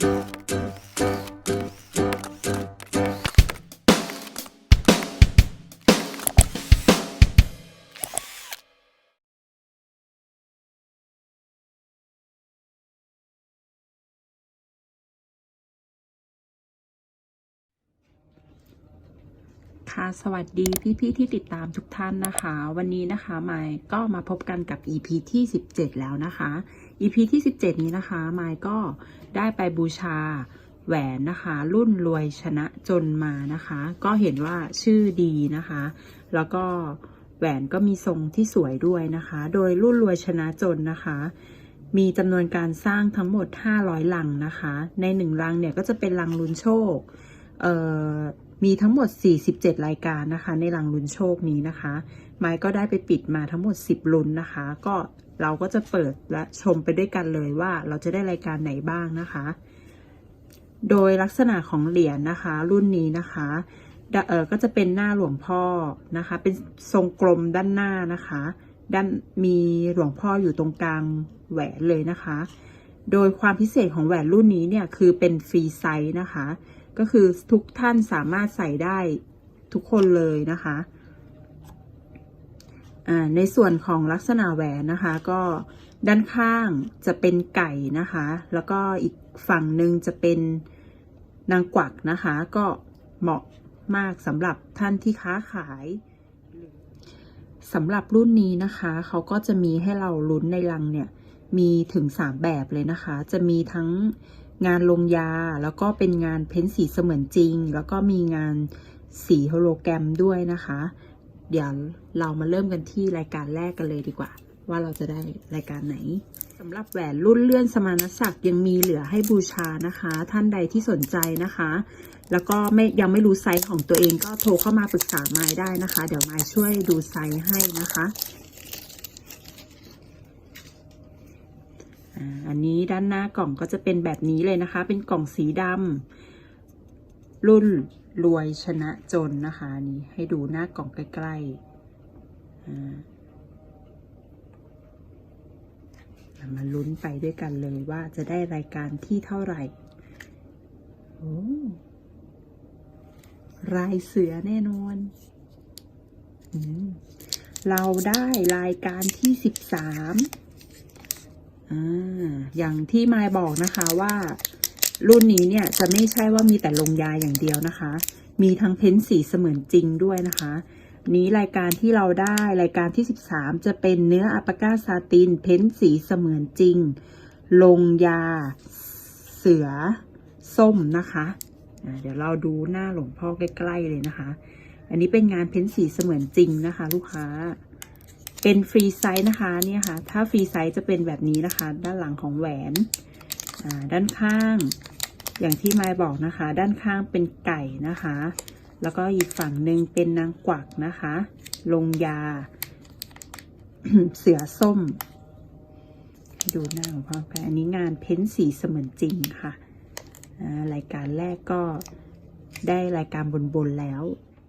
ค่ สวัสดีพี่ๆที่ติดตามทุกท่านนะคะ วันนี้นะคะไมายก็มาพบกันกับ EP ที่ 17 แล้วนะคะ EP ที่ 17 นี้นะคะไมายก็ได้ไปบูชาแหวนนะคะ รุ่นรวยชนะจนมานะคะ ก็เห็นว่าชื่อดีนะคะ แล้วก็แหวนก็มีทรงที่สวยด้วยนะคะ โดยรุ่นรวยชนะจนนะคะ มีจำนวนการสร้างทั้งหมด 500ลังนะคะ ในหนึ่งลังเนี่ยก็จะเป็นลังลุ้นโชคเอ่อ มีทั้งหมด 47 รายการนะคะ ในลังลุ้นโชคนี้นะคะ ไม้ก็ได้ไปปิดมาทั้งหมด 10ลุ้นนะคะ ก็เราก็จะเปิดและชมไปด้วยกันเลยว่าเราจะได้รายการไหนบ้างนะคะ โดยลักษณะของเหรียญนะคะ รุ่นนี้นะคะดะเออก็จะเป็นหน้าหลวงพ่อนะคะ เป็นทรงกลมด้านหน้านะคะ ด้านมีหลวงพ่ออยู่ตรงกลางแหวนเลยนะคะ โดยความพิเศษของแหวนรุ่นนี้เนี่ยคือเป็นฟรีไซส์นะคะ ก็คือทุกท่านสามารถใส่ได้ทุกคนเลยนะคะอ่าในส่วนของลักษณะแหวนนะคะ ก็ด้านข้างจะเป็นไก่นะคะ แล้วก็อีกฝั่งหนึ่งจะเป็นนางกวักนะคะ ก็เหมาะมากสำหรับท่านที่ค้าขายสำหรับรุ่นนี้นะคะ เขาก็จะมีให้เราลุ้นในลังเนี่ย มีถึง 3 แบบเลยนะคะ จะมีทั้ง งานลงยา แล้วก็เป็นงานเพ้นสีเสมือนจริง แล้วก็มีงานสีโฮโลแกรมด้วยนะคะ เดี๋ยวเรามาเริ่มกันที่รายการแรกกันเลยดีกว่า ว่าเราจะได้รายการไหนสำหรับแหวนรุ่นเลื่อนสมานศักดิ์ยังมีเหลือให้บูชานะคะ ท่านใดที่สนใจนะคะ แล้วก็ไม่ยังไม่รู้ไซส์ของตัวเองก็โทรเข้ามาปรึกษาไมายได้นะคะ เดี๋ยวไมายช่วยดูไซส์ให้นะคะ อันนี้ด้านหน้ากล่องก็จะเป็นแบบนี้เลยนะคะ เป็นกล่องสีดำรุ่นรวยชนะจนนะคะนนี้ให้ดูหน้ากล่องใกล้ๆมาลุ้นไปด้วยกันเลยว่าจะได้รายการที่เท่าไหร่โอ้รายเสือแน่นอนอเราได้รายการที่สิบสาม อย่างที่มายบอกนะคะว่า รุ่นนี้เนี่ยจะไม่ใช่ว่ามีแต่ลงยาอย่างเดียวนะคะ มีทั้งเพ้นสีเสมือนจริงด้วยนะคะ นี้รายการที่เราได้รายการที่ 13 จะเป็นเนื้ออัปากาซาติน เพ้นสีเสมือนจริง ลงยาเสือส้มนะคะเดี๋ยวเราดูหน้าหลวงพ่อใกล้ๆเลยนะคะ อันนี้เป็นงานเพ้นสีเสมือนจริงนะคะ ลูกค้า เป็นฟรีไซส์นะคะเนี่ยค่ะ ถ้าฟรีไซส์จะเป็นแบบนี้นะคะ ด้านหลังของแหวนด้านข้าง อย่างที่ไมายบอกนะคะ ด้านข้างเป็นไก่นะคะ แล้วก็อีกฝั่งหนึ่งเป็นนางกวักนะคะ ลงยา เสือส้ม ดูหน้าของพ่อกันอันนี้งานเพ้นสีเสมือนจริงค่ะรายการแรกก็ได้รายการบนๆแล้ว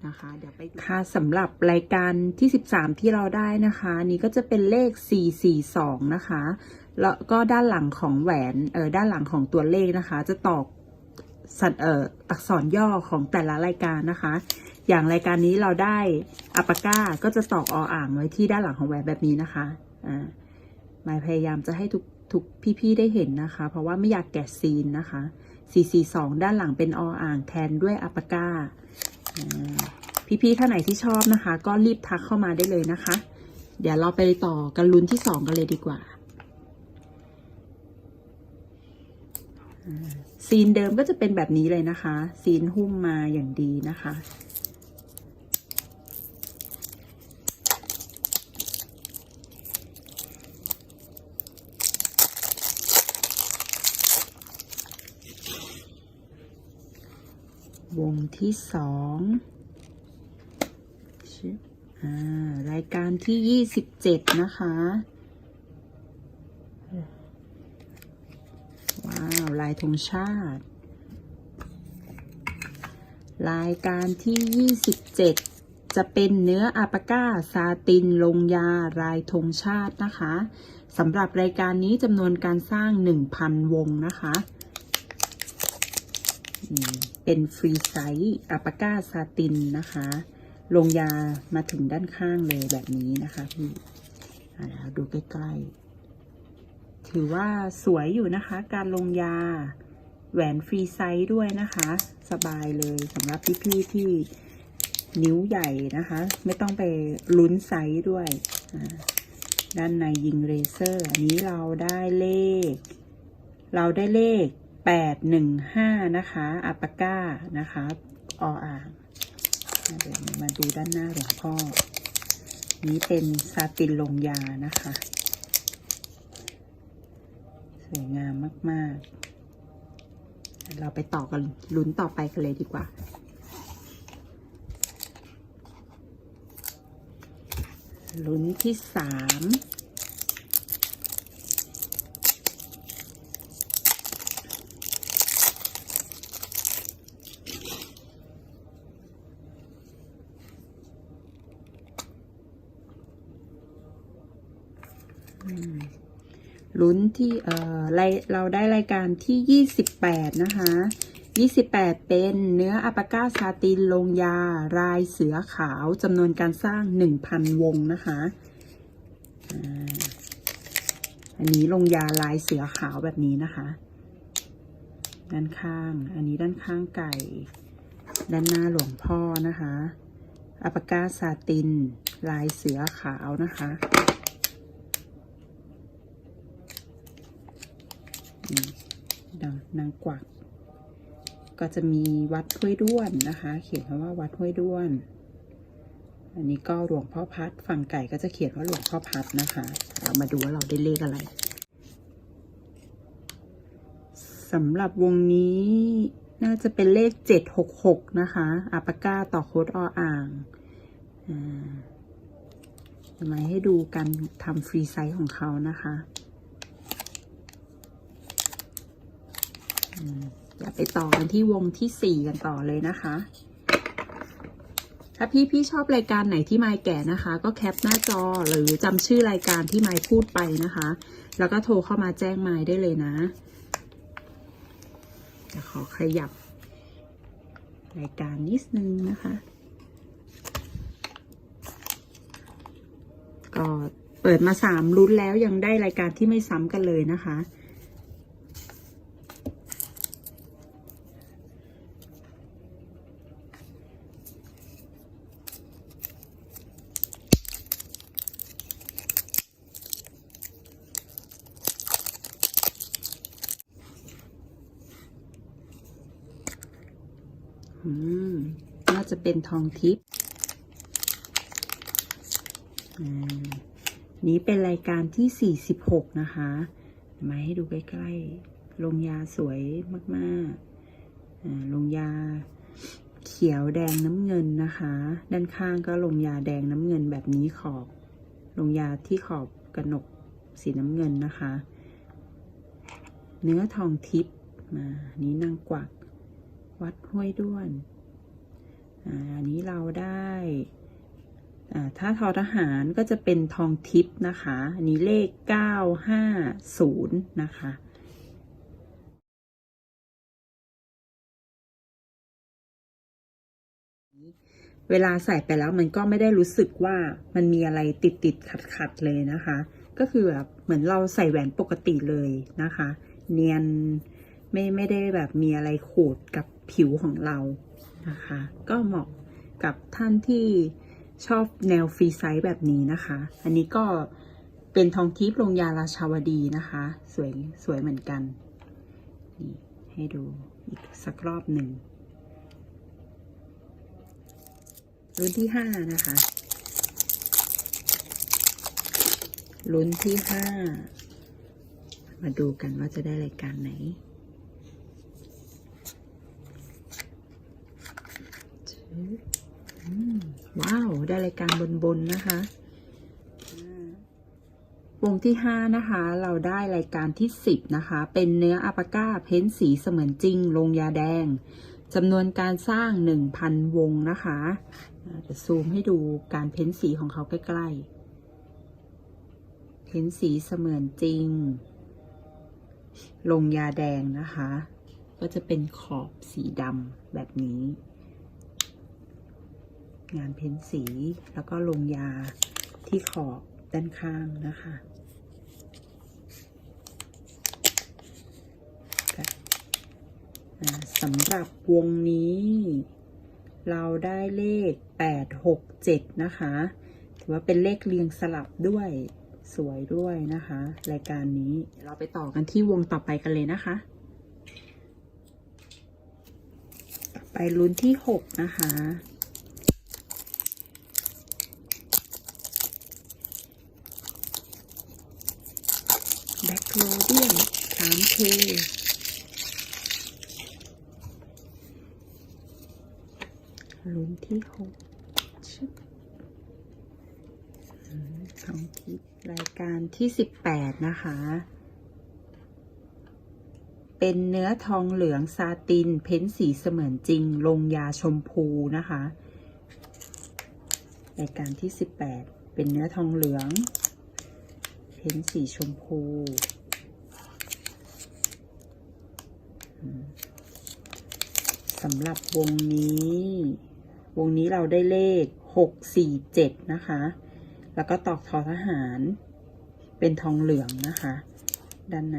นะคะ เดี๋ยวไปค่ะสำหรับรายการที่ 13 ที่เราได้นะคะนนี้ก็จะเป็นเลข 442 นะคะ แล้วก็ด้านหลังของแหวนเออด้านหลังของตัวเลขนะคะ จะตอกสัตเอ่ออักษรย่อของแต่ละรายการนะคะ อย่างรายการนี้เราได้อัปาก้าก็จะตอกออ่างไว้ที่ด้านหลังของแหวนแบบนี้นะคะอ่าหมายพยายามจะให้ทุกทุกพี่ๆได้เห็นนะคะ เพราะว่าไม่อยากแกะซีนนะคะ 442 ด้านหลังเป็นออ่างแทนด้วยอัปาก้า พี่ๆท่านไหนที่ชอบนะคะ ก็รีบทักเข้ามาได้เลยนะคะ เดี๋ยวเราไปต่อกันลุ้นที่สองกันเลยดีกว่าซีนเดิมก็จะเป็นแบบนี้เลยนะคะ ซีนหุ้มมาอย่างดีนะคะ วง ที่สองรายการที่ยี่สิบเจ็ดนะคะ ว้าว ลายธงชาติ รายการที่27จะเป็นเนื้ออาปาก้าซาติน ลงยาลายธงชาตินะคะสำหรับรายการนี้จำนวนการสร้าง 1,000 วงนะคะ เป็นฟรีไซส์อัปาก้าซาตินนะคะ ลงยามาถึงด้านข้างเลยแบบนี้นะคะพี่อ่าเดี๋ยวดูใกล้ๆ ถือว่าสวยอยู่นะคะ การลงยาแหวนฟรีไซส์ด้วยนะคะ สบายเลยสำหรับพี่ๆที่นิ้วใหญ่นะคะ ไม่ต้องไปลุ้นไซส์ด้วย ด้านในยิงเลเซอร์ อันนี้เราได้เลข เราได้เลข แปดหนึ่งห้านะคะอัปาก้านะคะออ่างอ่าเดี๋ยวมาดูด้านหน้าหลวงพ่อ นี้เป็นซาตินลงยานะคะ สวยงามมาก ๆ เราไปต่อกันลุ้นต่อไปกันเลยดีกว่าลุ้นที่สาม ลุ้นที่เออรายเราได้รายการที่ 28 นะคะ 28 เป็นเนื้ออัปาก้าซาตินลงยา รายเสือขาวจำนวนการสร้าง 1,000 วงนะคะอันนี้ลงยาลายเสือขาวแบบนี้นะคะ ด้านข้าง อันนี้ด้านข้างไก่ ด้านหน้าหลวงพ่อนะคะอัปาก้าซาติน ลายเสือขาวนะคะ นางนางกวัก ก็จะมีวัดห้วยด้วนนะคะ เขียนคำว่าวัดห้วยด้วน อันนี้ก็หลวงพ่อพัด ฝั่งไก่ก็จะเขียนว่าหลวงพ่อพัดนะคะ เรามาดูว่าเราได้เลขอะไรสำหรับวงนี้น่าจะเป็นเลขเจ็ดหกหกนะคะอัปาก้าต่อโคดออ่างอ่ามาให้ดูการทำฟรีไซส์ของเขานะคะ เดี๋ยวไปต่อกันที่วงที่สี่กันต่อเลยนะคะ ถ้าพี่พี่ชอบรายการไหนที่ไมค์แก่นะคะ ก็แคปหน้าจอหรือจำชื่อรายการที่ไมค์พูดไปนะคะ แล้วก็โทรเข้ามาแจ้งไมค์ได้เลยนะจะขอขยับ รายการนิดนึงนะคะ ก็เปิดมาสามรุ่นแล้วยังได้รายการที่ไม่ซ้ำกันเลยนะคะ อืม น่าจะ เป็นทองทิพย์นี้เป็นรายการที่ 46 นะคะ มาให้ดูใกล้ๆลงยาสวยมากๆลงยาเขียวแดงน้ำเงินนะคะ ด้านข้างก็ลงยาแดงน้ำเงินแบบนี้ขอบ ลงยาที่ขอบกระหนกสีน้ำเงินนะคะ เนื้อทองทิพย์มานี้นางกวัก วัดห้วยด้วน อันนี้เราได้ถ้าทอทหารก็จะเป็นทองทิพย์นะคะ อันนี้เลข 950 นะคะเวลาใส่ไปแล้วมันก็ไม่ได้รู้สึกว่ามันมีอะไรติดติดขัดขัดเลยนะคะ ก็คือแบบเหมือนเราใส่แหวนปกติเลยนะคะ เนียนไม่ไม่ได้แบบมีอะไรขูดกับผิวของเรา นะคะ ก็เหมาะกับท่านที่ชอบแนวฟรีไซส์แบบนี้นะคะ อันนี้ก็เป็นทองทิพย์ลงยาราชาวดีนะคะ สวยสวยเหมือนกัน นี่ให้ดูอีกสักรอบหนึ่ง รุ่นที่ห้านะคะ รุ่นที่ห้า มาดูกันว่าจะได้รายการไหน อืม ว้าว ได้รายการบนๆนะคะอ่าวงที่ห้านะคะ เราได้รายการที่สิบนะคะ เป็นเนื้ออัปาก้าเพ้นสีเสมือนจริง ลงยาแดงจำนวนการสร้างหนึ่งพันวงนะคะอ่าจะซูมให้ดูการเพ้นสีของเขาใกล้ๆ เพ้นสีเสมือนจริง ลงยาแดงนะคะ ก็จะเป็นขอบสีดำแบบนี้ งานเพ้นสี แล้วก็ลงยาที่ขอบด้านข้างนะคะสำหรับวงนี้ เราได้เลข 8 6 7 นะคะ ถือว่าเป็นเลขเรียงสลับด้วยสวยด้วยนะคะ รายการนี้เราไปต่อกันที่วงต่อไปกันเลยนะคะ ต่อไปลุ้นที่ 6 นะคะ แบ็ค โรเดียม 3K ลุ้นที่หกชึบอืมสองทิศรายการที่สิบแปดนะคะ เป็นเนื้อทองเหลืองซาติน เพ้นสีเสมือนจริง ลงยาชมพูนะคะ รายการที่สิบแปดเป็นเนื้อทองเหลือง เพ้นสีชมพูอืม สำหรับวงนี้ วงนี้เราได้เลขหกสี่เจ็ดนะคะ แล้วก็ตอกทอทหาร เป็นทองเหลืองนะคะ ด้านใน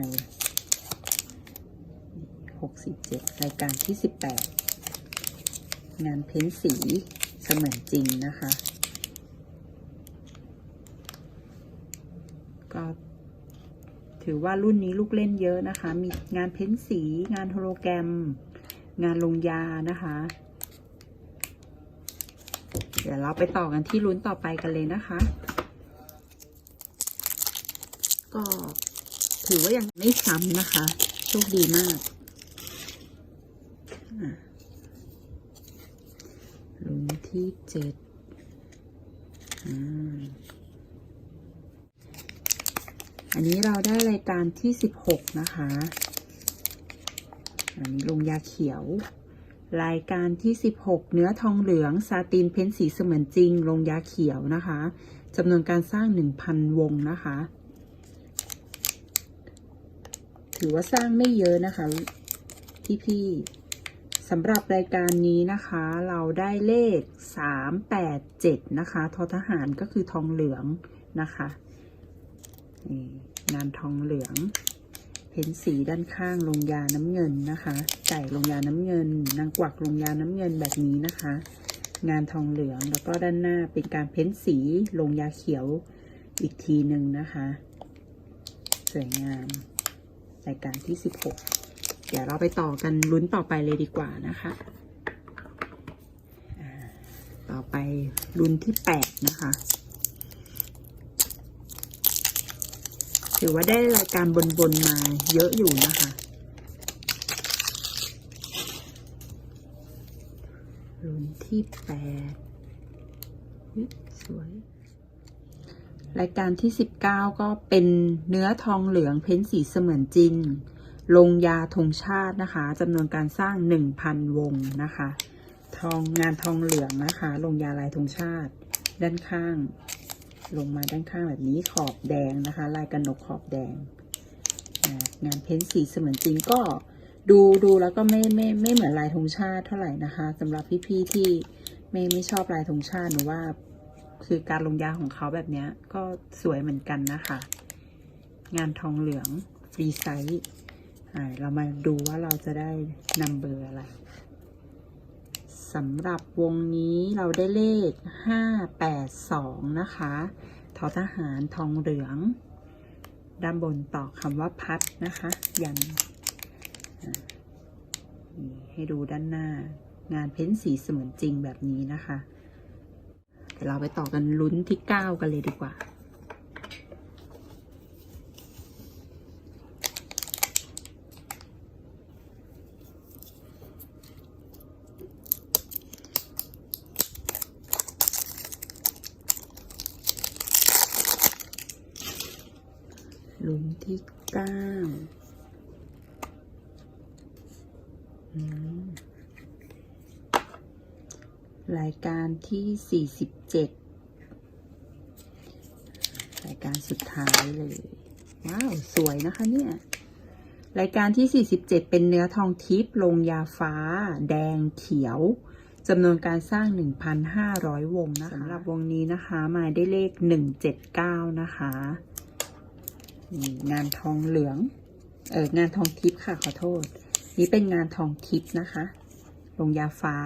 หกสี่เจ็ดรายการที่สิบแปดงานเพ้นสีเสมือนจริงนะคะ ก็ ถือว่ารุ่นนี้ลูกเล่นเยอะนะคะ มีงานเพ้นสี งานโฮโลแกรม งานลงยานะคะ เดี๋ยวเราไปต่อกันที่ลุ้นต่อไปกันเลยนะคะ ก็ถือว่ายังไม่ซ้ำนะคะ โชคดีมากลุ้นที่เจ็ดอ่า อันนี้เราได้รายการที่สิบหกนะคะ อันนี้ลงยาเขียว รายการที่16เนื้อทองเหลืองซาตินเพ้นสีเสมือนจริง ลงยาเขียวนะคะจำนวนการสร้าง1,000วงนะคะ ถือว่าสร้างไม่เยอะนะคะ พี่ๆสำหรับรายการนี้นะคะ เราได้เลข387นะคะ ทอทหารก็คือทองเหลืองนะคะ นี่งานทองเหลืองเพ้นสีด้านข้างลงยาน้ำเงินนะคะไก่ลงยาน้ำเงิน นางกวักลงยาน้ำเงินแบบนี้นะคะ งานทองเหลืองแล้วก็ด้านหน้าเป็นการเพ้นสีลงยาเขียวอีกทีหนึ่งนะคะ สวยงามรายการที่ 16 เดี๋ยวเราไปต่อกันลุ้นต่อไปเลยดีกว่านะคะต่อไปลุ้นที่ 8 นะคะ ถือว่าได้รายการบนๆมาเยอะอยู่นะคะรุ่นที่แปดสวย รายการที่สิบเก้าก็เป็นเนื้อทองเหลืองเพ้นสีเสมือนจริง ลงยาธงชาตินะคะจำนวนการสร้างหนึ่งพันวงนะคะ ทองงานทองเหลืองนะคะ ลงยาลายธงชาติ ด้านข้าง ลงมาด้านข้างแบบนี้ขอบแดงนะคะ ลายกระหนกขอบแดง งานเพ้นสีเสมือนจริงก็ดูดูแล้วก็ไม่ไม่ไม่เหมือนลายธงชาติเท่าไหร่นะคะสำหรับพี่ๆที่ไม่ไม่ชอบลายธงชาติหนูว่า คือการลงยาของเขาแบบนี้ก็สวยเหมือนกันนะคะ งานทองเหลืองฟรีไซส์เรามาดูว่าเราจะได้นัมเบอร์อะไร สำหรับวงนี้เราได้เลข 582 นะคะทอทหารทองเหลือง ด้านบนต่อคำว่าพัดนะคะ ยันให้ดูด้านหน้างานเพ้นสีเสมือนจริงแบบนี้นะคะ เดี๋ยวเราไปต่อกันลุ้นที่ 9 กันเลยดีกว่า ลุ้น ที่เก้าอืมรายการที่สี่สิบเจ็ดรายการสุดท้ายเลย ว้าว สวยนะคะเนี่ย รายการที่ 47 เป็นเนื้อทองทิพย์ลงยาฟ้า แดงเขียวจำนวนการสร้าง 1,500 วงนะคะสำหรับวงนี้นะคะ มาได้เลข 179 นะคะนี่ งานทองเหลือง เอองานทองทิพย์ค่ะขอโทษ นี่เป็นงานทองทิพย์นะคะ ลงยาฟ้า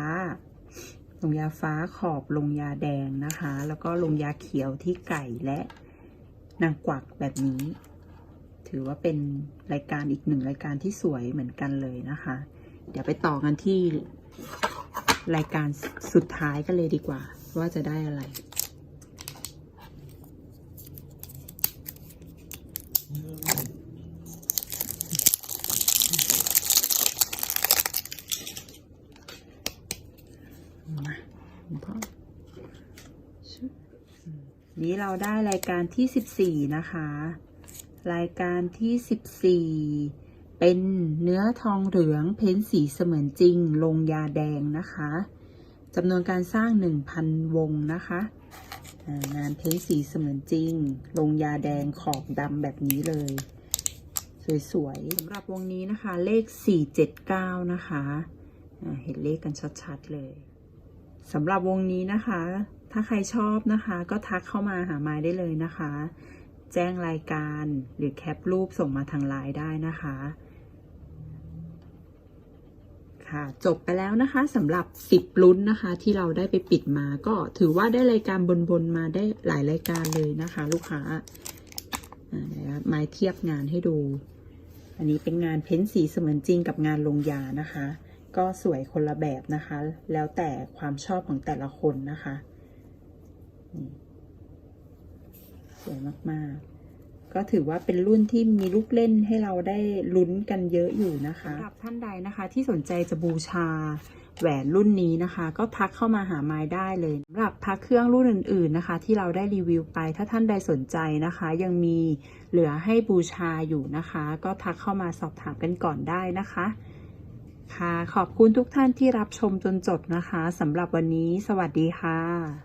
ลงยาฟ้าขอบลงยาแดงนะคะ แล้วก็ลงยาเขียวที่ไก่และนางกวักแบบนี้ ถือว่าเป็นรายการอีกหนึ่งรายการที่สวยเหมือนกันเลยนะคะ เดี๋ยวไปต่อกันที่รายการสุดท้ายกันเลยดีกว่า ว่าจะได้อะไร มาคุณพ่อชุบอืมนี้เราได้รายการที่สิบสี่นะคะ รายการที่สิบสี่เป็นเนื้อทองเหลืองเพ้นสีเสมือนจริง ลงยาแดงนะคะจำนวนการสร้างหนึ่งพันวงนะคะอ่างานเพ้นสีเสมือนจริง ลงยาแดงขอบดำแบบนี้เลย สวยๆสำหรับวงนี้นะคะ เลข 479 นะคะอ่าเห็นเลขกันชัด ๆ เลย สำหรับวงนี้นะคะ ถ้าใครชอบนะคะ ก็ทักเข้ามาหาไม้ได้เลยนะคะ แจ้งรายการหรือแคปรูปส่งมาทางไลน์ได้นะคะ ค่ะ จบไปแล้วนะคะสำหรับ 10ลุ้นนะคะ ที่เราได้ไปปิดมาก็ถือว่าได้รายการบนๆมาได้หลายรายการเลยนะคะ ลูกค้าไม้เทียบงานให้ดู อันนี้เป็นงานเพ้นสีเสมือนจริงกับงานลงยานะคะ ก็สวยคนละแบบนะคะ แล้วแต่ความชอบของแต่ละคนนะคะสวยมาก ๆ ก็ถือว่าเป็นรุ่นที่มีลูกเล่นให้เราได้ลุ้นกันเยอะอยู่นะคะสำหรับท่านใดนะคะที่สนใจจะบูชาแหวนรุ่นนี้นะคะ ก็ทักเข้ามาหาไม้ได้เลยสำหรับพักเครื่องรุ่นอื่น ๆนะคะ ที่เราได้รีวิวไป ถ้าท่านใดสนใจนะคะ ยังมีเหลือให้บูชาอยู่นะคะ ก็ทักเข้ามาสอบถามกันก่อนได้นะคะะคะ ขอบคุณทุกท่านที่รับชมจนจบนะคะสำหรับวันนี้ สวัสดีค่ะ